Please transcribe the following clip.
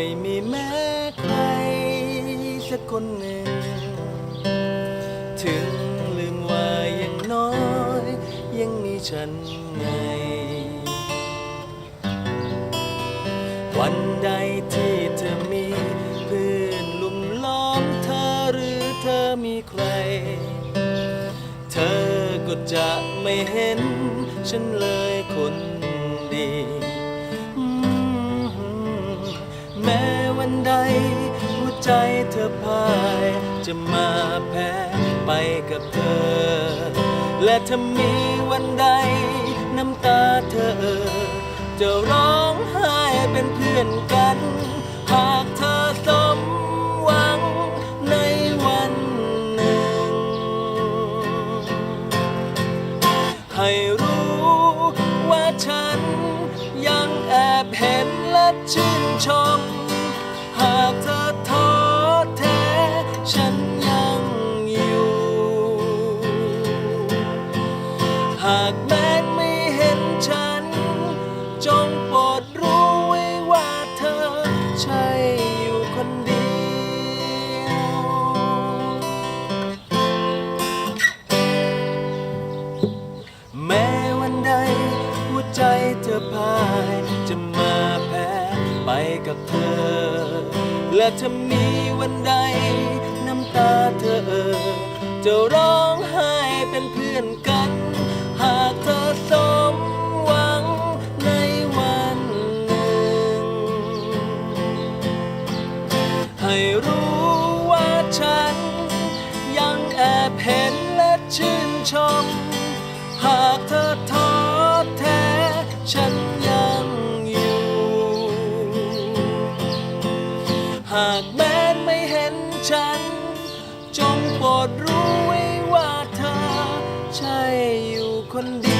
ไม่มีแม้ใครสักคนหนึ่ง ถึงลืมว่ายังน้อย ยังมีฉันไง วันใดที่เธอมีเพื่อนลุมล้อมเธอหรือเธอมีใคร เธอก็จะไม่เห็น ฉันเลยคนดี ใจเธอพ่ายจะมาแพ้ไปกับเธอ และถ้ามีวันใดน้ำตาเธอเออจะร้องไห้เป็นเพื่อนกัน หากเธอสมหวังในวันหนึ่ง ให้รู้ว่าฉันยังแอบเห็นและชื่นชม หากเธอากแม้ไม่เห็นฉัน จงโปรดรู้ไว้ว่าเธอใช่อยู่คนเดียว แม้วันใดหัวใจเธอพ่ายจะมาแพ้ไปกับเธอ และถ้ามีวันใดน้ำตาเธอเออจะร้อง ช่หากเธอท้อแท้ ฉันยังอยู่ หากแม้ไม่เห็นฉัน จงโปรดรู้ไว้ว่าเธอ ใช่อยู่คนเดียว